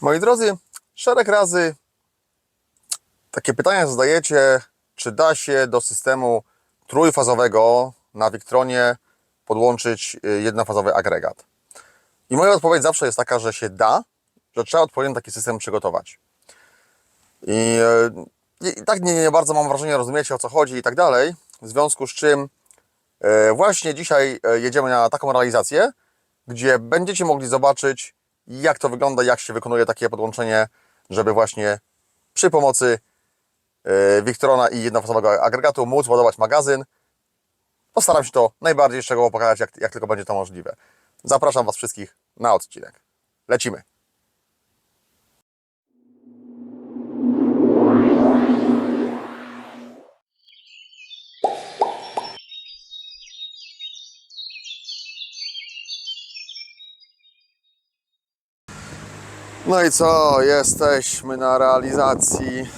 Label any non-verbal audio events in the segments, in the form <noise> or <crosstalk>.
Moi drodzy, szereg razy takie pytania zadajecie, czy da się do systemu trójfazowego na Victronie podłączyć y, jednofazowy agregat. I moja odpowiedź zawsze jest taka, że się da, że trzeba odpowiednio taki system przygotować. I, e, i tak nie, nie bardzo mam wrażenie, rozumiecie o co chodzi i tak dalej. W związku z czym e, właśnie dzisiaj jedziemy na taką realizację, gdzie będziecie mogli zobaczyć, jak to wygląda, jak się wykonuje takie podłączenie, żeby właśnie przy pomocy e, Victrona i jednofazowego agregatu móc ładować magazyn. Postaram się to najbardziej szczegółowo pokazać, jak, jak tylko będzie to możliwe. Zapraszam Was wszystkich na odcinek. Lecimy. No i co, jesteśmy na realizacji.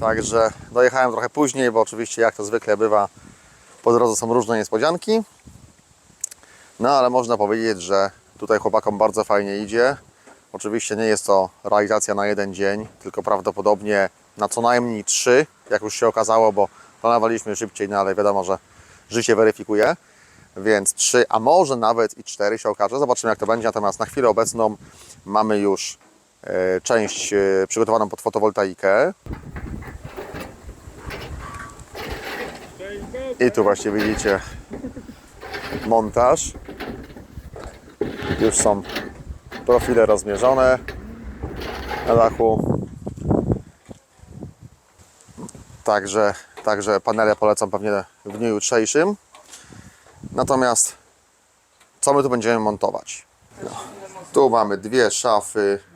Także dojechałem trochę później, bo oczywiście jak to zwykle bywa, po drodze są różne niespodzianki. No ale można powiedzieć, że tutaj chłopakom bardzo fajnie idzie. Oczywiście nie jest to realizacja na jeden dzień, tylko prawdopodobnie na co najmniej trzy, jak już się okazało, bo planowaliśmy szybciej, no ale wiadomo, że życie weryfikuje. Więc trzy, a może nawet i cztery się okaże. Zobaczymy jak to będzie. Natomiast na chwilę obecną mamy już część e, przygotowaną pod fotowoltaikę. I tu właśnie widzicie montaż. Już są profile rozmierzone na dachu. Także, także panele polecam pewnie w dniu jutrzejszym. Natomiast co my tu będziemy montować? No. Tu mamy dwie szafy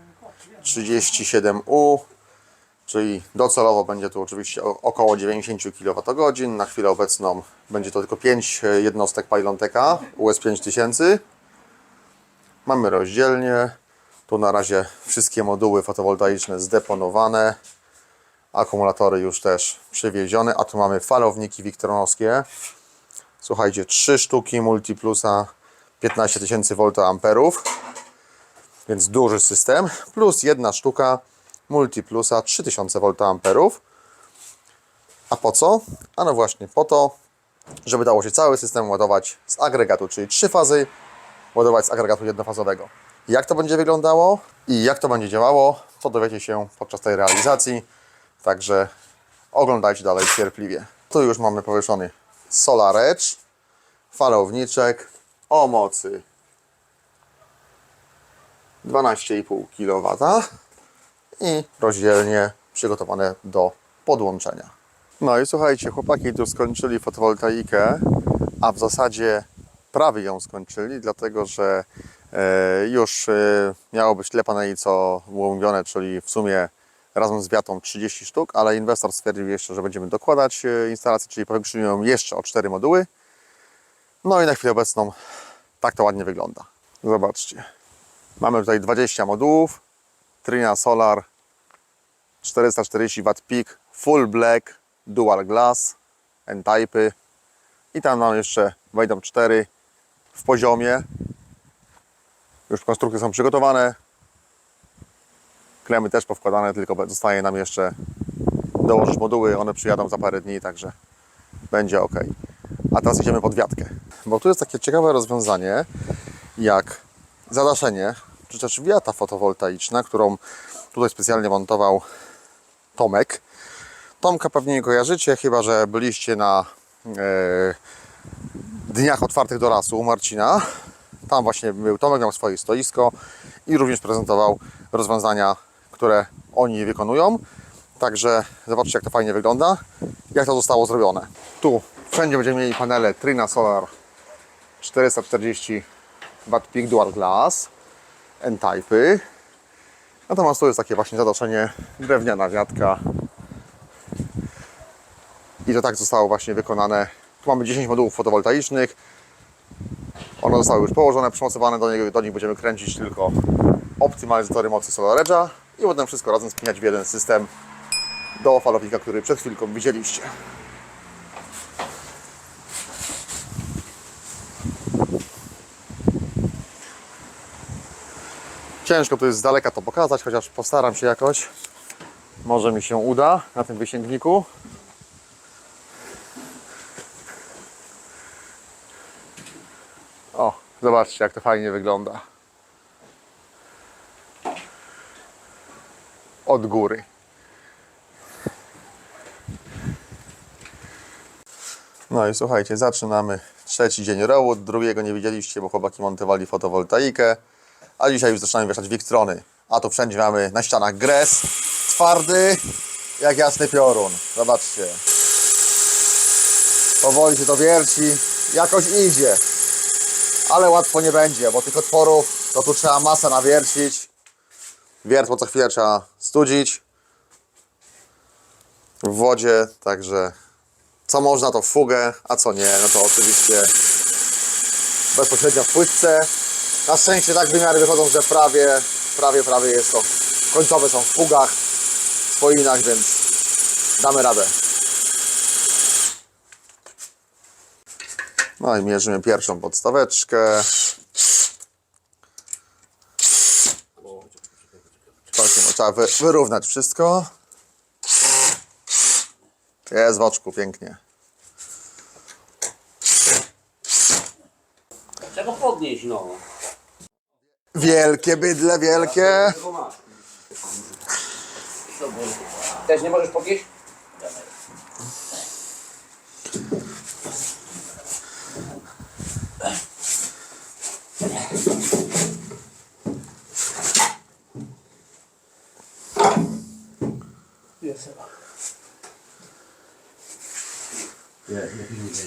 37U, czyli docelowo będzie tu oczywiście około 90 kWh. Na chwilę obecną będzie to tylko 5 jednostek Pylonteka US 5000. Mamy rozdzielnie. Tu na razie wszystkie moduły fotowoltaiczne zdeponowane. Akumulatory już też przywiezione. A tu mamy falowniki wiktronowskie. Słuchajcie, 3 sztuki Multiplusa 15 tysięcy voltamperów, więc duży system, plus jedna sztuka Multiplusa 3000 voltamperów. A po co? A no właśnie po to, żeby dało się cały system ładować z agregatu, czyli trzy fazy, ładować z agregatu jednofazowego. Jak to będzie wyglądało i jak to będzie działało, to dowiecie się podczas tej realizacji. Także oglądajcie dalej cierpliwie. Tu już mamy powieszony Solar Edge, falowniczek o mocy 12,5 kW i rozdzielnie przygotowane do podłączenia. No i słuchajcie, chłopaki tu skończyli fotowoltaikę, a w zasadzie prawie ją skończyli, dlatego że e, już e, miało być tyle paneli, co było mówione, czyli w sumie razem z wiatą 30 sztuk, ale inwestor stwierdził jeszcze, że będziemy dokładać e, instalację, czyli powiększymy ją jeszcze o 4 moduły. No i na chwilę obecną tak to ładnie wygląda. Zobaczcie. Mamy tutaj 20 modułów. Trina Solar 440 W peak, full black, dual glass, N-typy. I tam nam jeszcze wejdą 4 w poziomie. Już konstrukcje są przygotowane. Klemy też powkładane, tylko zostaje nam jeszcze dołożyć moduły. One przyjadą za parę dni, także będzie ok. A teraz idziemy pod wiatkę. Bo tu jest takie ciekawe rozwiązanie, jak zadaszenie, czy też wiata fotowoltaiczna, którą tutaj specjalnie montował Tomek. Tomka pewnie nie kojarzycie, chyba że byliście na e, dniach otwartych do lasu Marcina. Tam właśnie był Tomek, miał swoje stoisko i również prezentował rozwiązania, które oni wykonują. Także zobaczcie, jak to fajnie wygląda, jak to zostało zrobione. Tu wszędzie będziemy mieli panele Trina Solar 440 W Peak Dual Glass, N-Typy. Natomiast tu jest takie właśnie zadaszenie, drewniana wiatka. I to tak zostało właśnie wykonane. Tu mamy 10 modułów fotowoltaicznych. One zostały już położone, przymocowane, do, niego, do nich będziemy kręcić tylko optymalizatory mocy SolarEdge'a i potem wszystko razem spinać w jeden system do falownika, który przed chwilką widzieliście. Ciężko tu jest z daleka to pokazać, chociaż postaram się jakoś. Może mi się uda na tym wysięgniku. O, zobaczcie jak to fajnie wygląda. Od góry. No i słuchajcie, zaczynamy trzeci dzień robót. Drugiego nie widzieliście, bo chłopaki montowali fotowoltaikę. A dzisiaj już zaczynamy wieszać wiktrony. A tu wszędzie mamy na ścianach gres. Twardy, jak jasny piorun. Zobaczcie. Powoli się to wierci. Jakoś idzie. Ale łatwo nie będzie, bo tych otworów to tu trzeba masę nawiercić. Wiertło co chwilę trzeba studzić w wodzie, także co można to fugę, a co nie, no to oczywiście bezpośrednio w płytce. Na szczęście tak wymiary wychodzą, że prawie, prawie, prawie jest to. Końcowe są w fugach, w swoinach, więc damy radę. No i mierzymy pierwszą podstaweczkę. Trzeba wy, wyrównać wszystko. Jest w oczku, pięknie. Trzeba podnieść, no. Wielkie bydle, wielkie. Też nie możesz podnieść?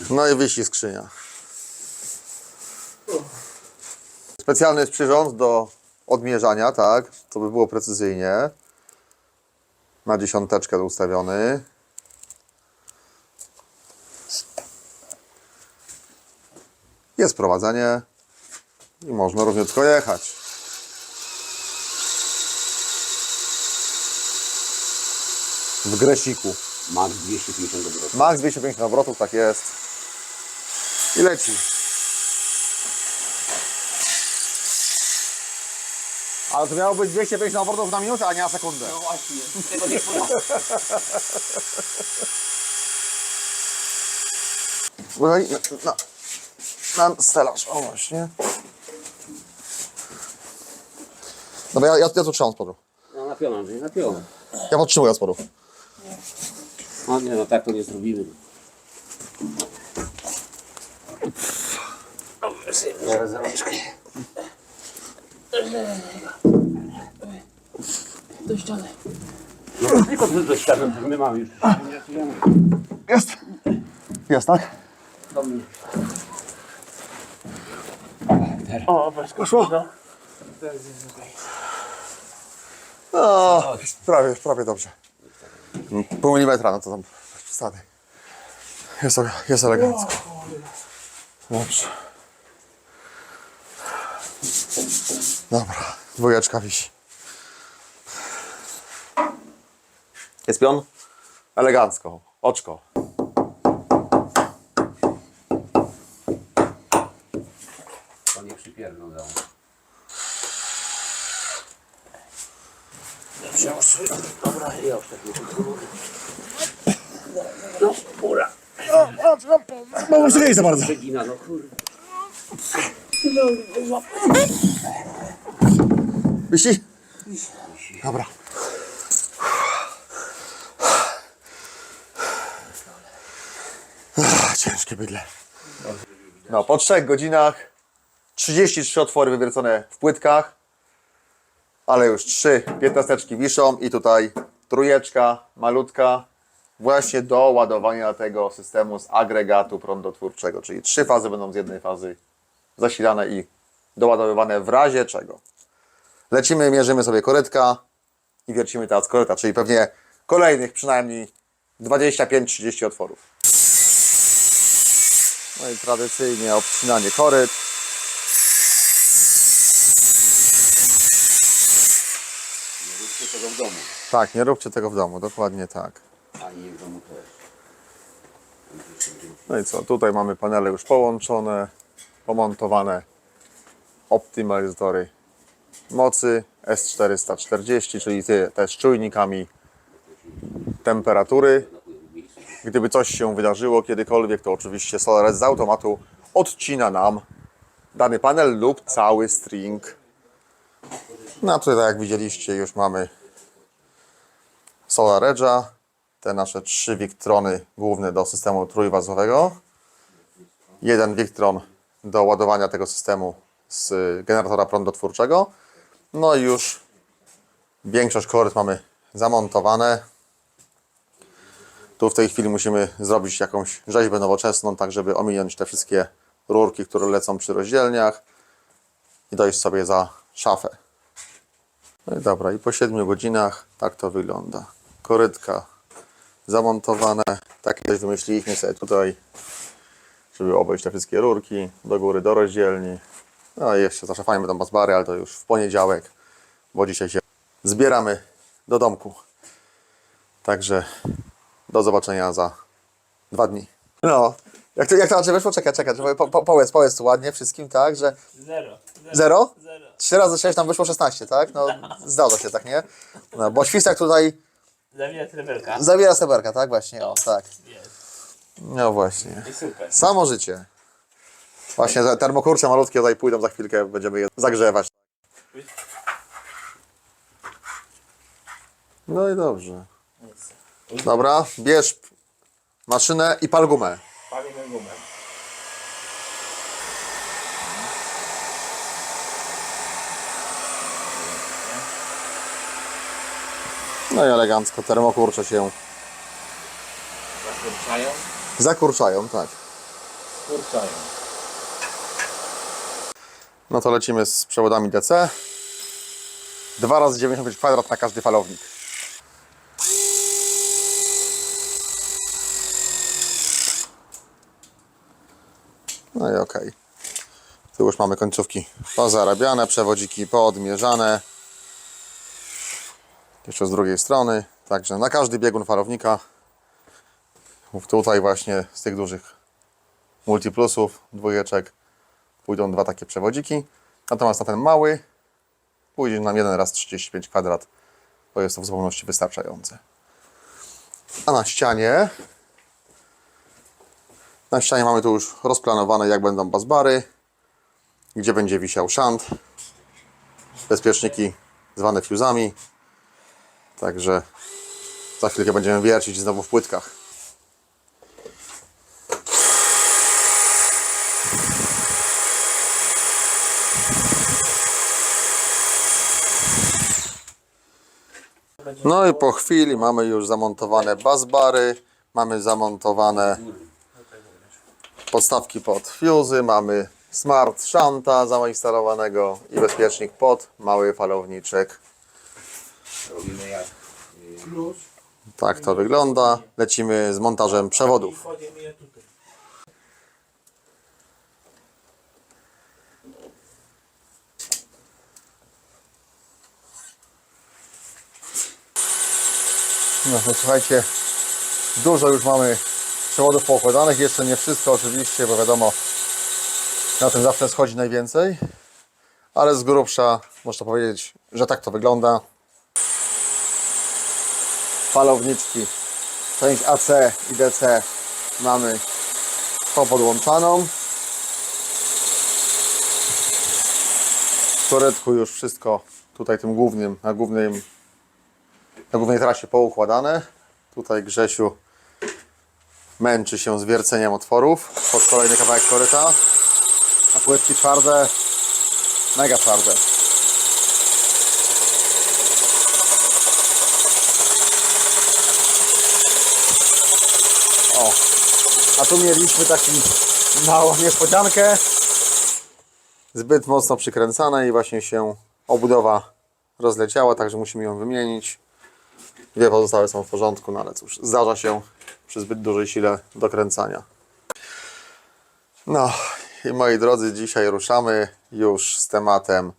No i wisi skrzynia. Specjalny jest przyrząd do odmierzania, tak? To by było precyzyjnie. Na dziesiąteczkę ustawiony. Jest prowadzenie i można równiutko jechać. W gresiku. Max 250 obrotów. Max 250 obrotów, tak jest. I leci. Ale to miało być 250 obrotów na minutę, a nie na sekundę. No właśnie, tego nie. Słuchaj, na, na, na stelaż, o właśnie. Dobra, ja, ja, ja tu trzymam spodu. No na pion, Andrzej, na pion. Ja podtrzymuję od spodu. No nie, no tak to nie zrobimy. Zaraz, zaraz. Do ściany. No tylko do, do ściany, my mamy już. Jest. Jest, tak? Do mnie. O, poszło. No. No, prawie, prawie dobrze. Pół milimetra, no to tam przesady. Jest, jest elegancko. Dobrze. Dobra, dwójeczka wisi. Jest pion? Elegancko. Oczko. To nie przypierdol dał. Dobra, ja już tak nie mogę. No, ura. No, już nie jest za bardzo. Przegina, no kurde. Wisi? Dobra. Ciężkie bydle. No, po trzech godzinach 33 otwory wywiercone w płytkach, ale już trzy piętnasteczki wiszą i tutaj trójeczka malutka właśnie do ładowania tego systemu z agregatu prądotwórczego, czyli trzy fazy będą z jednej fazy zasilane i doładowywane w razie czego. Lecimy, mierzymy sobie korytka i wiercimy teraz koryta, czyli pewnie kolejnych przynajmniej 25-30 otworów. No i tradycyjnie obcinanie koryt. Nie róbcie tego w domu. Tak, nie róbcie tego w domu, dokładnie tak. Ani w domu też. No i co, tutaj mamy panele już połączone, pomontowane, optymalizatory mocy S440, czyli też czujnikami temperatury. Gdyby coś się wydarzyło kiedykolwiek, to oczywiście SolarEdge z automatu odcina nam dany panel lub cały string. No a tutaj, tak jak widzieliście, już mamy SolarEdge'a, te nasze trzy Victrony główne do systemu trójwazowego, jeden Victron do ładowania tego systemu z generatora prądotwórczego, no i już większość koryt mamy zamontowane. Tu w tej chwili musimy zrobić jakąś rzeźbę nowoczesną, tak żeby ominąć te wszystkie rurki, które lecą przy rozdzielniach i dojść sobie za szafę. No i dobra, i po 7 godzinach tak to wygląda. Korytka zamontowane. Takie też wymyśliliśmy sobie tutaj, żeby obejść te wszystkie rurki do góry, do rozdzielni. No i jeszcze zaszafajmy tam bazbary, ale to już w poniedziałek, bo dzisiaj się zbieramy do domku. Także do zobaczenia za dwa dni. No, jak to, jak to znaczy wyszło? Czekaj, czekaj, po, po, powiedz, powiedz tu ładnie wszystkim, tak, że Zero. Zero? Zero. 3 razy 6 nam wyszło 16, tak? No, zdarza się, tak, nie? No, bo świstak tutaj Zawija trebelka. zabiera seberka, tak? Właśnie, o, tak. Jest. No właśnie. I super. Samo życie. Właśnie te termokurcze malutkie tutaj pójdą za chwilkę, będziemy je zagrzewać. No i dobrze. Dobra, bierz maszynę i pal gumę. Palimy gumę. No i elegancko, termokurcze się Zakurczają. zakurczają, tak. Kurczają. No to lecimy z przewodami DC. 2 razy 95 kwadrat na każdy falownik. No i okej. Tu już mamy końcówki pozarabiane, przewodziki poodmierzane. Jeszcze z drugiej strony. Także na każdy biegun falownika tutaj właśnie z tych dużych multiplusów, dwójeczek pójdą dwa takie przewodziki. Natomiast na ten mały pójdzie nam jeden raz 35 kwadrat, bo jest to w zupełności wystarczające. A na ścianie na ścianie mamy tu już rozplanowane jak będą bazbary, gdzie będzie wisiał szant, bezpieczniki zwane fuzami. Także za chwilkę będziemy wiercić znowu w płytkach. No i po chwili mamy już zamontowane bazbary, mamy zamontowane podstawki pod fuzy, mamy smart shanta zainstalowanego i bezpiecznik pod mały falowniczek. Robimy jak Plus. Tak to wygląda. Lecimy z montażem przewodów. No to słuchajcie, dużo już mamy przewodów poukładanych, jeszcze nie wszystko oczywiście, bo wiadomo, na tym zawsze schodzi najwięcej, ale z grubsza można powiedzieć, że tak to wygląda. Falowniczki, część AC i DC mamy popodłączaną. W korytku już wszystko tutaj tym głównym, na głównym na głównej trasie poukładane. Tutaj Grzesiu męczy się z wierceniem otworów pod kolejny kawałek koryta. A płytki twarde, mega twarde. A tu mieliśmy taki małą niespodziankę. Zbyt mocno przykręcane i właśnie się obudowa rozleciała, także musimy ją wymienić. Dwie pozostałe są w porządku, no ale cóż, zdarza się przy zbyt dużej sile dokręcania. No i moi drodzy, dzisiaj ruszamy już z tematem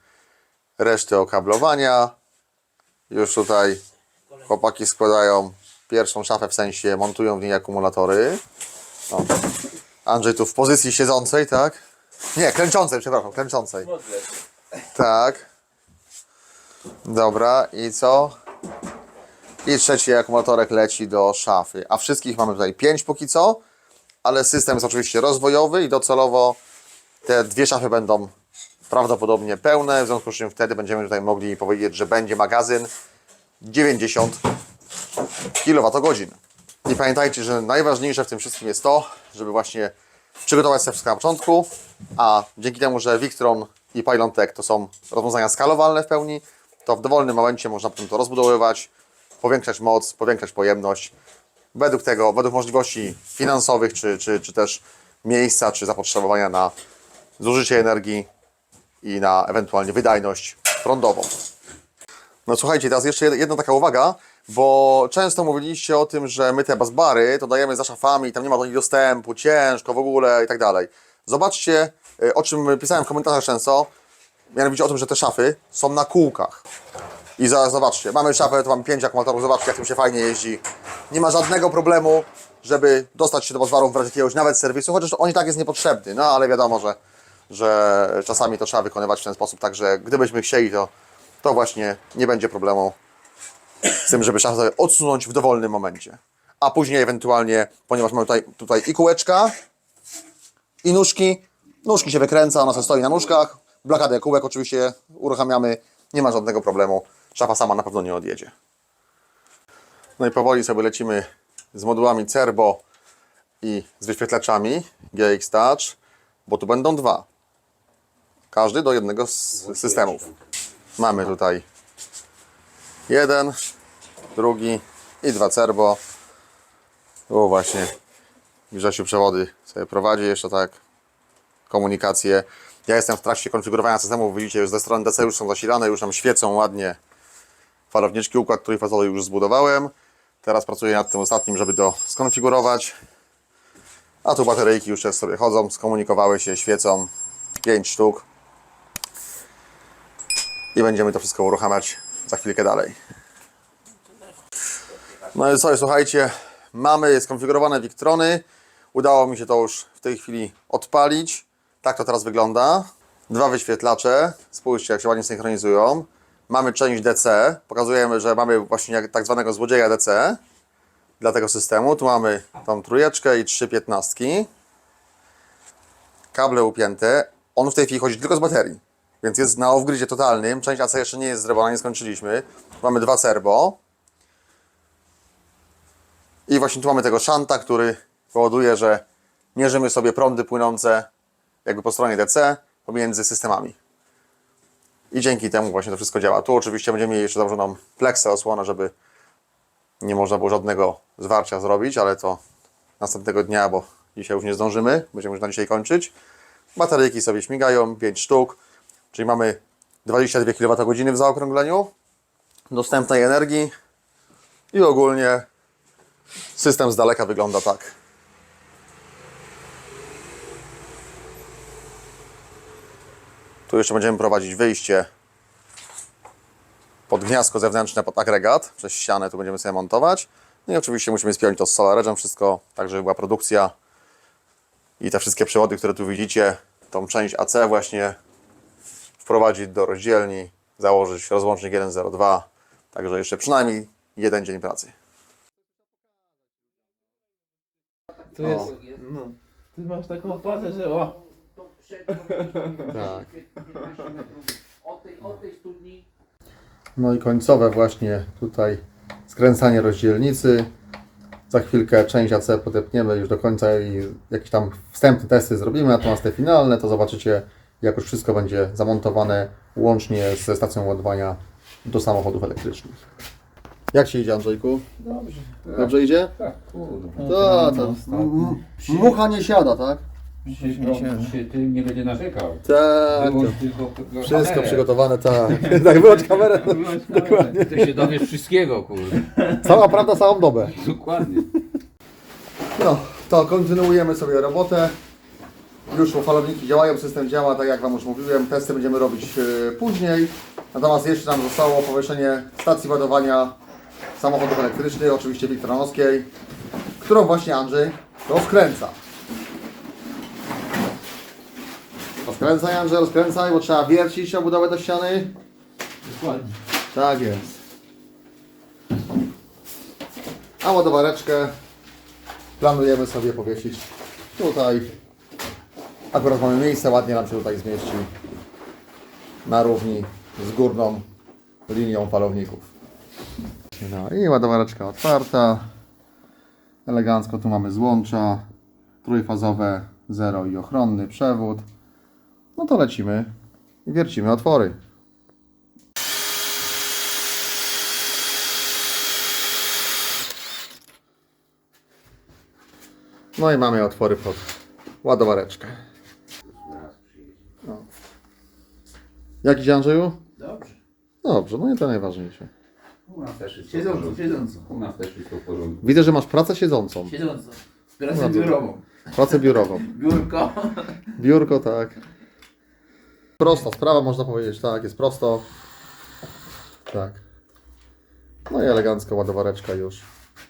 reszty okablowania. Już tutaj chłopaki składają pierwszą szafę, w sensie montują w niej akumulatory. O. Andrzej tu w pozycji siedzącej, tak? Nie, klęczącej, przepraszam, klęczącej. Tak. Dobra, i co? I trzeci akumulatorek leci do szafy. A wszystkich mamy tutaj 5 póki co, ale system jest oczywiście rozwojowy i docelowo te dwie szafy będą prawdopodobnie pełne, w związku z czym wtedy będziemy tutaj mogli powiedzieć, że będzie magazyn 90 kWh. I pamiętajcie, że najważniejsze w tym wszystkim jest to, żeby właśnie przygotować sobie wszystko na początku, a dzięki temu, że Victron i Pylon Tech to są rozwiązania skalowalne w pełni, to w dowolnym momencie można potem to rozbudowywać, powiększać moc, powiększać pojemność, według tego, według możliwości finansowych, czy, czy, czy też miejsca, czy zapotrzebowania na zużycie energii i na ewentualnie wydajność prądową. No słuchajcie, teraz jeszcze jed- jedna taka uwaga, bo często mówiliście o tym, że my te bazbary to dajemy za szafami, tam nie ma do nich dostępu, ciężko w ogóle i tak dalej. Zobaczcie, y, o czym pisałem w komentarzach często, mianowicie o tym, że te szafy są na kółkach. I zaraz zobaczcie, mamy szafę, to mam 5 akumulatorów, zobaczcie jak tym się fajnie jeździ. Nie ma żadnego problemu, żeby dostać się do bazbarów w razie jakiegoś nawet serwisu, chociaż on i tak jest niepotrzebny, no ale wiadomo, że, że czasami to trzeba wykonywać w ten sposób, także gdybyśmy chcieli, to, to właśnie nie będzie problemu z tym, żeby szafę odsunąć w dowolnym momencie. A później ewentualnie, ponieważ mamy tutaj, tutaj i kółeczka, i nóżki, nóżki się wykręca, ona sobie stoi na nóżkach, blokadę kółek oczywiście uruchamiamy, nie ma żadnego problemu, szafa sama na pewno nie odjedzie. No i powoli sobie lecimy z modułami Cerbo i z wyświetlaczami GX Touch, bo tu będą dwa. Każdy do jednego z systemów. Mamy tutaj jeden, drugi i dwa Cerbo. O właśnie, Grzesiu przewody sobie prowadzi jeszcze tak komunikację. Ja jestem w trakcie konfigurowania systemu, widzicie już ze strony DC już są zasilane, już nam świecą ładnie falowniczki, układ trójfazowy już zbudowałem. Teraz pracuję nad tym ostatnim, żeby to skonfigurować. A tu bateryjki już sobie chodzą, skomunikowały się, świecą. 5 sztuk. I będziemy to wszystko uruchamiać za chwilkę dalej. No i co, słuchajcie, mamy skonfigurowane Victrony. Udało mi się to już w tej chwili odpalić. Tak to teraz wygląda. Dwa wyświetlacze. Spójrzcie, jak się ładnie synchronizują. Mamy część DC. Pokazujemy, że mamy właśnie tak zwanego złodzieja DC dla tego systemu. Tu mamy tą trójeczkę i trzy piętnastki. Kable upięte. On w tej chwili chodzi tylko z baterii. Więc jest na off-gridzie totalnym. Część AC jeszcze nie jest zrobiona, nie skończyliśmy. Mamy dwa serbo. I właśnie tu mamy tego szanta, który powoduje, że mierzymy sobie prądy płynące jakby po stronie DC pomiędzy systemami. I dzięki temu właśnie to wszystko działa. Tu oczywiście będziemy mieli jeszcze założoną pleksę osłonę, żeby nie można było żadnego zwarcia zrobić, ale to następnego dnia, bo dzisiaj już nie zdążymy. Będziemy już na dzisiaj kończyć. Bateryjki sobie śmigają, 5 sztuk, czyli mamy 22 kWh w zaokrągleniu dostępnej energii i ogólnie System z daleka wygląda tak. Tu jeszcze będziemy prowadzić wyjście pod gniazdko zewnętrzne, pod agregat. Przez ścianę tu będziemy sobie montować. No i oczywiście musimy spiąć to z SolarEdge'em wszystko, tak żeby była produkcja. I te wszystkie przewody, które tu widzicie, tą część AC właśnie wprowadzić do rozdzielni, założyć rozłącznik 1.02. Także jeszcze przynajmniej jeden dzień pracy. Tu jest. No. Ty masz taką fazę, że o. Tak. Od tej, od tej studni No i końcowe właśnie tutaj skręcanie rozdzielnicy. Za chwilkę część AC podepniemy już do końca i jakieś tam wstępne testy zrobimy, natomiast te finalne to zobaczycie jak już wszystko będzie zamontowane łącznie ze stacją ładowania do samochodów elektrycznych. Jak się idzie Andrzejku? Dobrze. Dobrze idzie? Tak, kurde. Tak, to m- mucha nie siada, tak? Przecież no, się tym nie będzie narzekał. Tak, Wyłącz tylko wszystko kamerę. przygotowane, tak. <laughs> <laughs> tak, wyłącz kamerę. Wyłącz kamerę. Ty się dowiesz wszystkiego, kurde. Cała prawda, całą dobę. Dokładnie. No, to kontynuujemy sobie robotę. Już falowniki działają, system działa, tak jak Wam już mówiłem. Testy będziemy robić e, później. Natomiast jeszcze nam zostało powieszenie stacji ładowania samochodów elektrycznych, oczywiście Wiktronowskiej, którą właśnie Andrzej rozkręca. Rozkręcaj Andrzej, rozkręcaj, bo trzeba wiercić obudowę do ściany. Dokładnie. Tak jest. A ładowareczkę planujemy sobie powiesić tutaj. Akurat mamy miejsce, ładnie nam się tutaj zmieści na równi z górną linią falowników. No i ładowareczka otwarta. Elegancko tu mamy złącza, trójfazowe, zero i ochronny przewód. No to lecimy i wiercimy otwory. No i mamy otwory pod ładowareczkę. Jak idzie Andrzeju? Dobrze. Dobrze, no i to najważniejsze. U nas też jest Siedząco, porządku. siedząco. U nas też jest to w porządku. Widzę, że masz pracę siedzącą. Siedząco. Pracę biurową. Pracę biurową. <laughs> Biurko. Biurko, tak. Prosta sprawa, można powiedzieć, tak, jest prosto. Tak. No i elegancko ładowareczka już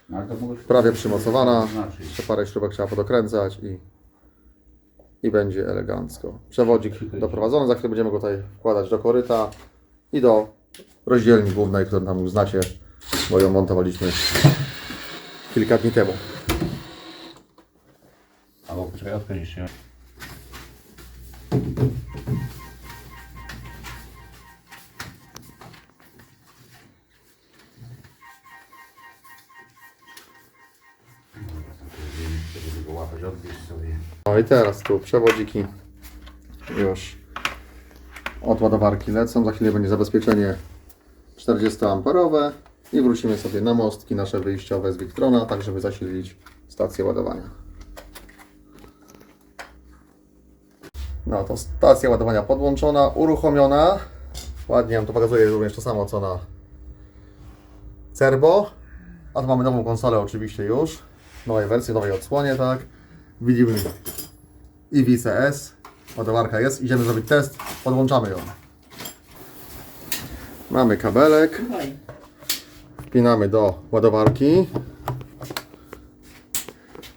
No, ale to mogłeś- prawie przymocowana. Znaczy. Jeszcze parę śrubek trzeba podokręcać i, i będzie elegancko. Przewodzik doprowadzony, za chwilę będziemy go tutaj wkładać do koryta i do rozdzielni głównej, którą tam już znacie, bo ją montowaliśmy kilka dni temu. Albo poczekaj, odkręcisz się. No i teraz tu przewodziki już od ładowarki lecą. Za chwilę będzie zabezpieczenie 40 amperowe i wrócimy sobie na mostki nasze wyjściowe z Victrona, tak żeby zasilić stację ładowania. No to stacja ładowania podłączona, uruchomiona. Ładnie nam to pokazuje również to samo co na Cerbo. A tu mamy nową konsolę oczywiście już. Nowej wersji, nowej odsłonie, tak. Widzimy i VCS. Ładowarka jest. Idziemy zrobić test. Podłączamy ją. Mamy kabelek. Wpinamy do ładowarki.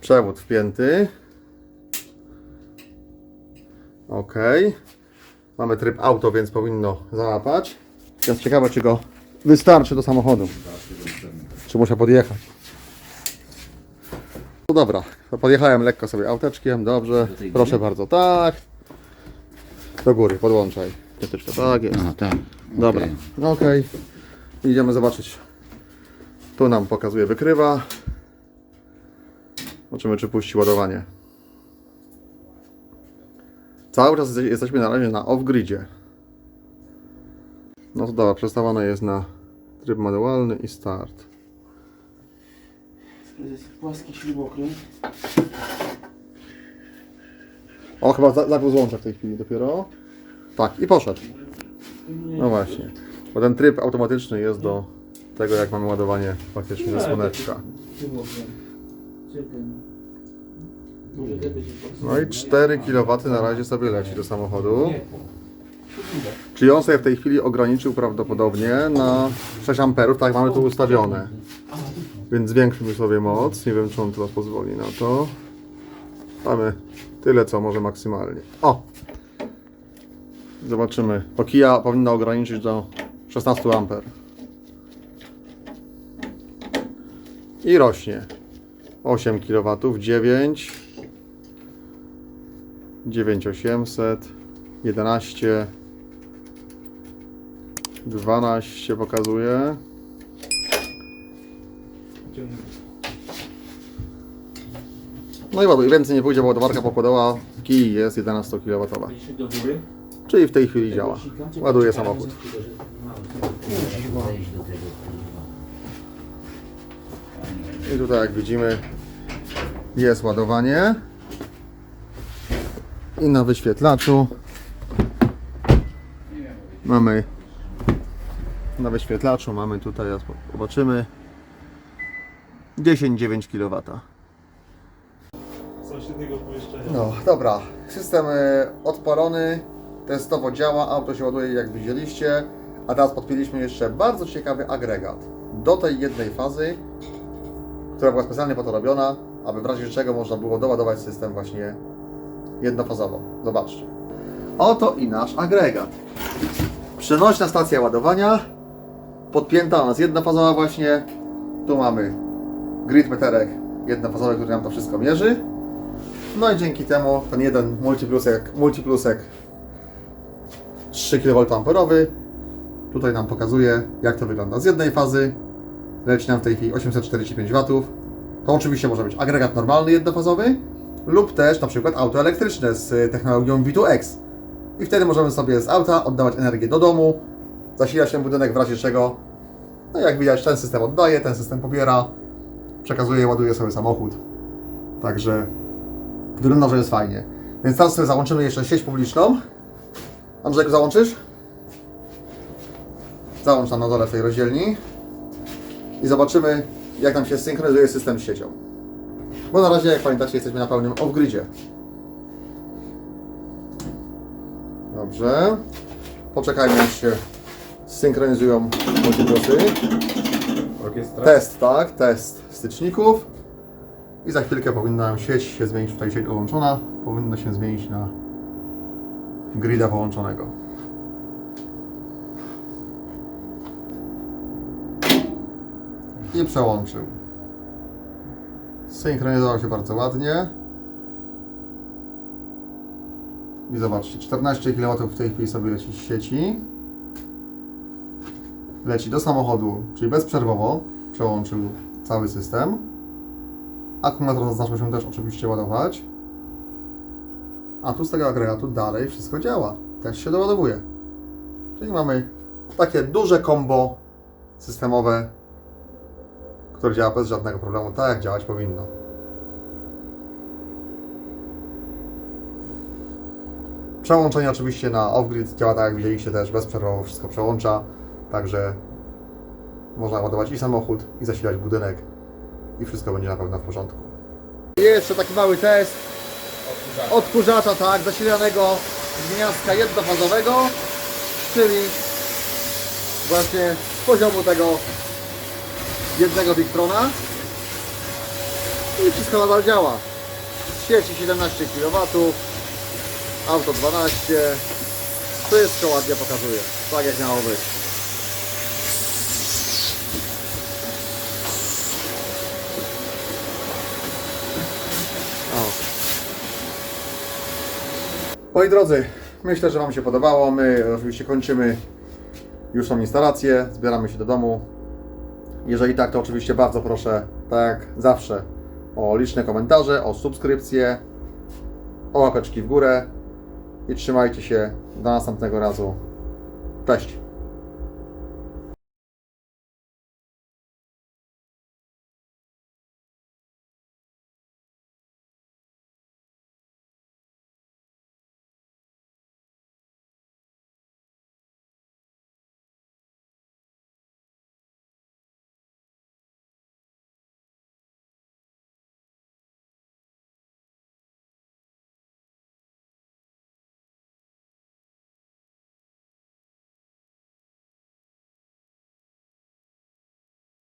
Przewód wpięty. OK. Mamy tryb auto, więc powinno załapać. Jest ciekawe, czy go wystarczy do samochodu. Czy muszę podjechać. No dobra, to podjechałem lekko sobie auteczkiem, dobrze. Proszę bardzo, tak. Do góry, podłączaj. Piąteczka, tak jest. A, tak. Dobra, no okej. Idziemy zobaczyć. Tu nam pokazuje wykrywa. Zobaczymy, czy puści ładowanie. Cały czas jeste- jesteśmy na razie na off-gridzie. No to dobra, przestawione jest na tryb manualny i start. To jest płaski śrubokręt. O, chyba za- zapiął złączek w tej chwili dopiero. Tak, i poszedł. No właśnie. Bo ten tryb automatyczny jest do tego, jak mamy ładowanie faktycznie ze słoneczka. Śrubokręt. Czekaj. Może kiedyś No i 4 kW na razie sobie leci do samochodu. Czyli on sobie w tej chwili ograniczył prawdopodobnie na 6 amperów, tak mamy tu ustawione. Więc zwiększymy sobie moc. Nie wiem, czy on teraz pozwoli na to. Mamy tyle, co może maksymalnie. O! Zobaczymy. Bo Kia powinna ograniczyć do 16 amper. I rośnie. 8 kW, 9. 9800, 11, 12 pokazuje. No i ładuj, więcej nie pójdzie, bo ładowarka pokładowa kij jest 11 kW. Czyli w tej chwili działa. Ładuje samochód. I tutaj jak widzimy jest ładowanie. I na wyświetlaczu mamy na wyświetlaczu mamy tutaj, zobaczymy 10,9 kW. Pomieszczenia. No, dobra. System e, odpalony, testowo działa, auto się ładuje jak widzieliście, a teraz podpięliśmy jeszcze bardzo ciekawy agregat do tej jednej fazy, która była specjalnie po to robiona, aby w razie czego można było doładować system właśnie jednofazowo. Zobaczcie. Oto i nasz agregat. Przenośna stacja ładowania podpięta, ona jest jednofazowa właśnie. Tu mamy grid meterek jednofazowy, który nam to wszystko mierzy. No i dzięki temu ten jeden multiplusek, multiplusek 3 kVA tutaj nam pokazuje jak to wygląda z jednej fazy. Leci nam w tej chwili 845 W. To oczywiście może być agregat normalny jednofazowy lub też na przykład auto elektryczne z technologią V2X. I wtedy możemy sobie z auta oddawać energię do domu, zasilać ten budynek w razie czego. No jak widać ten system oddaje, ten system pobiera, przekazuje, ładuje sobie samochód. Także wygląda, że jest fajnie. Więc teraz sobie załączymy jeszcze sieć publiczną. Andrzejku, załączysz? Załącz tam na dole w tej rozdzielni i zobaczymy, jak nam się synchronizuje system z siecią. Bo na razie, jak pamiętacie, jesteśmy na pełnym off-gridzie. Dobrze. Poczekajmy, aż się synchronizują multiplusy. Orkiestra? Test, tak, test styczników. I za chwilkę powinna nam sieć się zmienić, tutaj sieć odłączona, powinna się zmienić na grida połączonego. I przełączył. Synchronizował się bardzo ładnie. I zobaczcie, 14 kW w tej chwili sobie leci z sieci. Leci do samochodu, czyli bezprzerwowo przełączył cały system. Akumulator zaczął się też oczywiście ładować. A tu z tego agregatu dalej wszystko działa. Też się doładowuje. Czyli mamy takie duże combo systemowe, które działa bez żadnego problemu, tak jak działać powinno. Przełączenie oczywiście na off-grid działa tak jak widzieliście też, bezprzerwowo wszystko przełącza, także można ładować i samochód, i zasilać budynek i wszystko będzie na pewno w porządku. Jeszcze taki mały test odkurzacza, tak, zasilanego z gniazdka jednofazowego, czyli właśnie z poziomu tego jednego Victrona i wszystko nadal działa. Sieci 17 kW, auto 12, wszystko ładnie pokazuje, tak jak miało być. Moi drodzy, myślę, że Wam się podobało. My oczywiście kończymy już tą instalację, zbieramy się do domu. Jeżeli tak, to oczywiście bardzo proszę, tak jak zawsze, o liczne komentarze, o subskrypcje, o łapeczki w górę i trzymajcie się do następnego razu. Cześć!